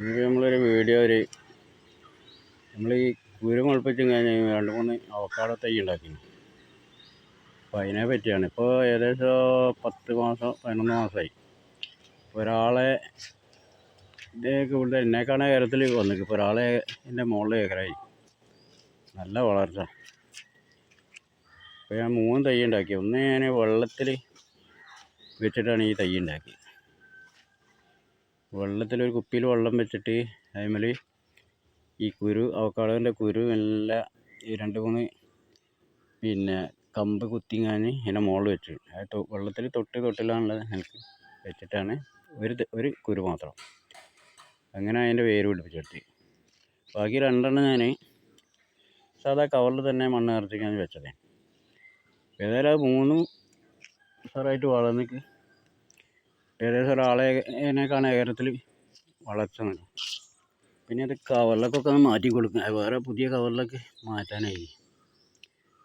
ഇത് നമ്മളൊരു വീഡിയോ ഒരു നമ്മൾ ഈ കുരു മുളപ്പിച്ചും കഴിഞ്ഞ് രണ്ട് മൂന്ന് അവക്കാട തൈ ഉണ്ടാക്കി അപ്പോൾ അതിനെ പറ്റിയാണ്. ഇപ്പോൾ ഏകദേശം പത്ത് മാസം പതിനൊന്ന് മാസമായി ഒരാളെ ഇതേക്ക് ഇവിടെ എന്നേക്കാണ് കേരളത്തിൽ വന്നിട്ട് ഇപ്പോൾ ഒരാളെ എന്റെ മുകളിൽ ഏക്കറായി. നല്ല വളർച്ച. അപ്പോൾ ഞാൻ മൂന്ന് തൈ ഉണ്ടാക്കി. ഒന്ന് ഞാൻ വെള്ളത്തിൽ വെച്ചിട്ടാണ് ഈ തൈ ഉണ്ടാക്കിയത് വെള്ളത്തിൽ ഒരു കുപ്പിയിൽ വെള്ളം വെച്ചിട്ട് അതിമേൽ ഈ കുരു അവക്കാടോന്റെ കുരു നല്ല ഈ രണ്ട് മൂന്ന് പിന്നെ കമ്പ് കുത്തിങ്ങാൻ ഇതിന്റെ മുകളിൽ വെച്ചു അത് വെള്ളത്തിൽ തൊട്ട് തൊട്ടിലാണുള്ളത് എനിക്ക് വെച്ചിട്ടാണ് ഒരു ഒരു കുരു മാത്രം. അങ്ങനെ അതിന്റെ വേര് പിടിപ്പിച്ചെടുത്ത്. ബാക്കി രണ്ടെണ്ണം ഞാൻ സാധാ കവറിൽ തന്നെ മണ്ണ് നിറച്ച് ഞാൻ വെച്ചത് ഏതായാലും അത് മൂന്നും സാറായിട്ട് വളർന്നിട്ട് ഏകദേശം ഒരാളെ ഇതിനേക്കാണ് ഏകരത്തിൽ വളർത്തുന്നത് പിന്നെ അത് കവറിലൊക്കെ ഒന്ന് മാറ്റി കൊടുക്കും. അത് വേറെ പുതിയ കവറിലൊക്കെ മാറ്റാനായി.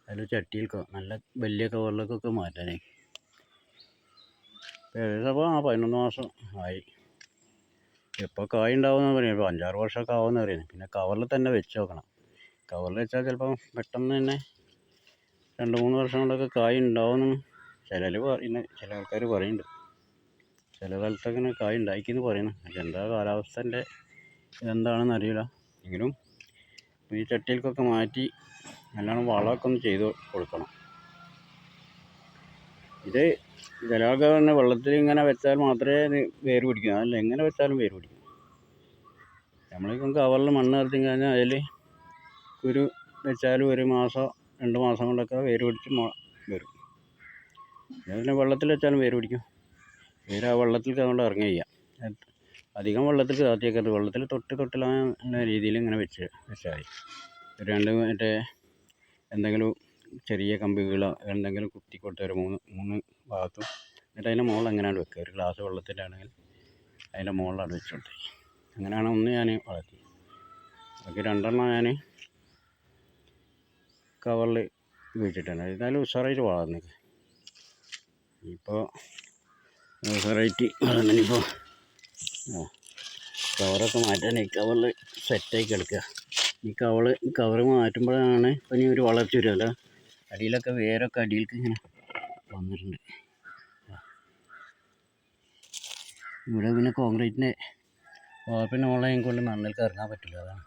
അതിൽ ചട്ടിയിൽ നല്ല വലിയ കവറിലൊക്കെ മാറ്റാനായി. ഏകദേശം അപ്പോൾ ആ പതിനൊന്ന് മാസം ആയി. എപ്പോൾ കായ് ഉണ്ടാവുമെന്ന് പറയുന്നത് ഇപ്പോൾ അഞ്ചാറ് വർഷമൊക്കെ ആവുമെന്ന് പറയുന്നത്. പിന്നെ കവറിൽ തന്നെ വെച്ച് നോക്കണം. കവറിൽ വെച്ചാൽ ചിലപ്പം പെട്ടെന്ന് തന്നെ രണ്ട് മൂന്ന് വർഷം കൊണ്ടൊക്കെ കായ് ഉണ്ടാവുമെന്ന് ചിലർ പറയുന്നത് ചില ആൾക്കാർ പറയുന്നുണ്ട് ചില കാലത്തൊക്കെ ഇങ്ങനെ കായ് ഉണ്ടായിക്കെന്ന് പറയുന്നു എന്താ കാലാവസ്ഥന്റെ ഇതെന്താണെന്ന് അറിയില്ല. എങ്കിലും ഈ ചട്ടിയിലേക്കൊക്കെ മാറ്റി നല്ലോണം വളമൊക്കെ ഒന്ന് ചെയ്ത് കൊടുക്കണം. ഇത് തന്നെ വെള്ളത്തിൽ ഇങ്ങനെ വെച്ചാൽ മാത്രമേ വേര് പിടിക്കൂ. അല്ല എങ്ങനെ വെച്ചാലും വേര് പിടിക്കും. നമ്മളിപ്പം കവറിൽ മണ്ണ് നിറത്തി കഴിഞ്ഞാൽ അതിൽ കുരു വെച്ചാലും ഒരു മാസം രണ്ട് മാസം കൊണ്ടൊക്കെ വേര് പിടിച്ച് വരും. പിന്നെ വെള്ളത്തിൽ വെച്ചാലും വേര് പിടിക്കും. വേര് ആ വെള്ളത്തിൽ കിടന്നുകൊണ്ട് ഇറങ്ങി ചെയ്യാം. അധികം വെള്ളത്തിൽ താത്തിയേക്കരുത് വെള്ളത്തിൽ തൊട്ട് തൊട്ടിലായ രീതിയിൽ ഇങ്ങനെ വെച്ച് വെച്ചാൽ മതി. രണ്ട് മറ്റേ എന്തെങ്കിലും ചെറിയ കമ്പികളോ എന്തെങ്കിലും കുത്തി കൊടുത്ത് ഒരു മൂന്ന് മൂന്ന് ഭാഗത്തും എന്നിട്ട് അതിന്റെ മുകളിൽ അങ്ങനെയാണ് വെക്കുക? ഒരു ഗ്ലാസ് വെള്ളത്തിന്റെ ആണെങ്കിൽ അതിന്റെ മുകളിലാണ് വെച്ച് അങ്ങനെയാണ് ഒന്ന് ഞാൻ വളർത്തി ബാക്കി രണ്ടെണ്ണം ഞാൻ കവറിൽ വെച്ചിട്ടുണ്ട് എന്നാലും ഉഷാറായിട്ട് വളർന്നു ഇപ്പോൾ വളർന്നിപ്പോൾ ആ കവറൊക്കെ ഈ കവറിൽ സെറ്റായി കിടക്കുക ഈ കവർ കവറ് മാറ്റുമ്പോഴാണ് ഇപ്പം ഇനി ഒരു വളർച്ച വരുമല്ലോ അടിയിലൊക്കെ വേരൊക്കെ അടിയിലേക്ക് ഇങ്ങനെ വന്നിട്ടുണ്ട്. ഇവിടെ പിന്നെ കോൺക്രീറ്റിന്റെ വാർപ്പിന്റെ മുകളിൽ കൊണ്ട് മണ്ണിലേക്ക് ഇറങ്ങാൻ പറ്റില്ല അതാണ്.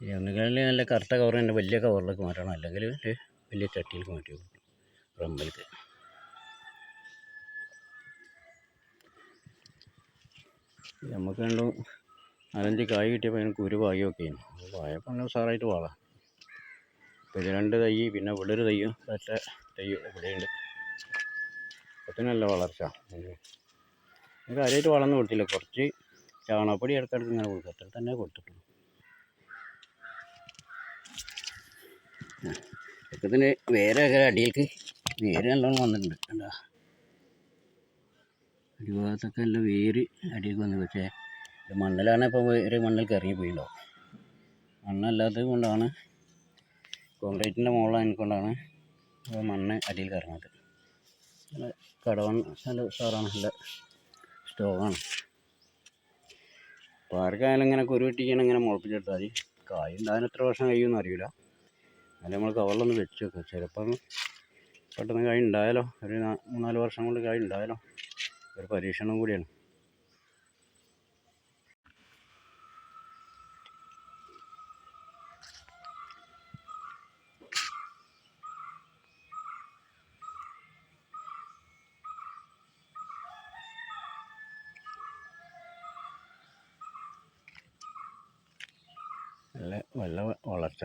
ഈ ഒന്നുകളിൽ നല്ല കറുത്ത കവർ തന്നെ വലിയ കവറിലേക്ക് മാറ്റണം. അല്ലെങ്കിൽ വലിയ ചട്ടിയിലേക്ക് മാറ്റി റമ്പിലേക്ക് നമുക്ക് രണ്ടും നാലഞ്ച് കായ് കിട്ടിയപ്പോൾ പാകി ഒക്കെ അപ്പോൾ പായപ്പോൾ നല്ല ഉഷാറായിട്ട് വാളാം ഇപ്പോൾ ഇത് രണ്ട് തൈ പിന്നെ ഇവിടെ ഒരു തയ്യും ഒറ്റ തയ്യും ഇവിടെയുണ്ട് അപ്പത്തിന് നല്ല വളർച്ച. കാര്യമായിട്ട് വളർന്നു കൊടുത്തില്ല. കുറച്ച് ചാണകപ്പൊടി ഇടക്കിടക്ക് ഇങ്ങനെ കൊടുക്കും. അത്ര തന്നെ കൊടുത്തിട്ടുള്ളൂ. ഇതിന് വേറെ അടിയിലേക്ക് വേര് നല്ലോണം വന്നിട്ടുണ്ട്. കണ്ടോ? അടിഭാഗത്തൊക്കെ നല്ല വേര് അടിയൊക്കെ വന്നു. പക്ഷേ മണ്ണിലാണ് ഇപ്പോൾ വേര് മണ്ണിൽ പോയിട്ടുണ്ടാവും മണ്ണല്ലാത്തത് കൊണ്ടാണ് കോൺക്രീറ്റിന്റെ മുകളിലായത് കൊണ്ടാണ് മണ്ണ് അടിയിൽ നല്ല കടവൺ നല്ല സാറാണ് നല്ല സ്റ്റോങ്ങാണ് അപ്പോൾ ഇങ്ങനെ കുരു കിട്ടിക്കണം ഇങ്ങനെ മുളപ്പിച്ചെടുത്താൽ മതി. കായ് ഉണ്ടാകാൻ എത്ര വർഷം കഴിയുമെന്ന് അറിയില്ല. അതിൽ നമ്മൾ കവറിലൊന്ന് വെച്ച് വെക്കുക ചിലപ്പം പെട്ടെന്ന് കായ് ഉണ്ടായാലോ ഒരു മൂന്നാൽ വർഷം കൊണ്ട് കായ് ഉണ്ടായാലോ ഒരു പരീക്ഷണം കൂടിയാണ്. നല്ല നല്ല വളർച്ച.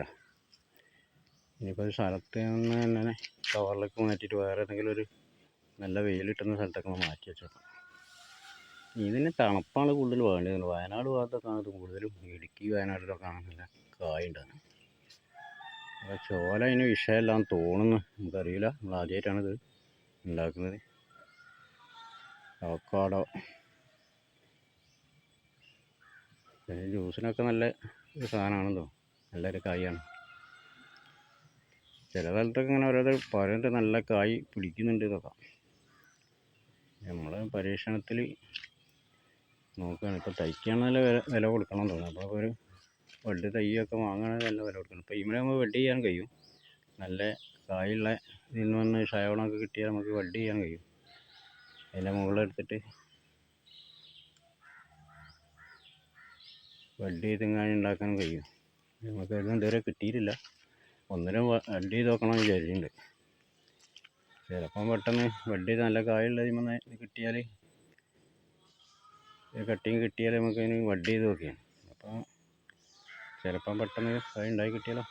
ഇനിയിപ്പോൾ ഒരു സ്ഥലത്ത് നിന്ന് തന്നെ കവറിലേക്ക് മാറ്റിയിട്ട് വേറെ ഏതെങ്കിലും ഒരു നല്ല വെയിൽ കിട്ടുന്ന സ്ഥലത്തൊക്കെ നമ്മൾ മാറ്റി വെച്ചേക്കാം. ഇതിന് തണുപ്പാണ് കൂടുതൽ വേണ്ടത്. വയനാട് ഭാഗത്തൊക്കെയാണ് ഇത് കൂടുതലും ഇടുക്കി വയനാട്ടിലൊക്കെ ആണെന്നില്ല കായ ഉണ്ടാകുന്നത് അപ്പോൾ ചോല അതിന് വിഷയമല്ലാന്ന് തോന്നുന്നു. നമുക്കറിയില്ല. നമ്മൾ ആദ്യമായിട്ടാണ് ഇത് ഉണ്ടാക്കുന്നത്. അവക്കാടോ ജ്യൂസിനൊക്കെ നല്ല ഒരു സാധനമാണല്ലോ നല്ലൊരു കായാണ്. ചില സ്ഥലത്തൊക്കെ ഇങ്ങനെ ഓരോരുത്തർ പറയുന്നുണ്ട് നല്ല കായ് പിടിക്കുന്നുണ്ട് എന്നൊക്കെ. നമ്മൾ പരീക്ഷണത്തിൽ നോക്കുകയാണ് ഇപ്പോൾ തൈക്കാണ് നല്ല വില വില കൊടുക്കണം തോന്നുന്നു. അപ്പോൾ ഒരു വെള്ളി തൈയൊക്കെ വാങ്ങണമെങ്കിൽ നല്ല വില കൊടുക്കണം. ഇപ്പോൾ നമുക്ക് വെഡ് ചെയ്യാൻ കഴിയും. നല്ല കായുള്ള ഇതിൽ നിന്ന് വന്ന് ഷായോളമൊക്കെ കിട്ടിയാൽ നമുക്ക് വെള്ളി ചെയ്യാൻ കഴിയും. അതിന്റെ മുകളിലെടുത്തിട്ട് വെള്ളി തിങ്ങാൻ ഉണ്ടാക്കാൻ കഴിയും. നമുക്ക് അതിന് ഇതുവരെ കിട്ടിയിട്ടില്ല. ഒന്നിനും വെഡ് ചെയ്ത് നോക്കണം വിചാരിച്ചിട്ടുണ്ട്. ചിലപ്പം പെട്ടെന്ന് വെഡ് ചെയ്ത് നല്ല കായുള്ള ഇതിന്മേൽ ഇത് കിട്ടിയാൽ കട്ടിങ് കിട്ടിയാൽ നമുക്ക് അതിന് വെഡ് ചെയ്ത് നോക്കിയാണ് അപ്പോൾ ചിലപ്പം പെട്ടെന്ന് കായ് ഉണ്ടായി കിട്ടിയാലോ?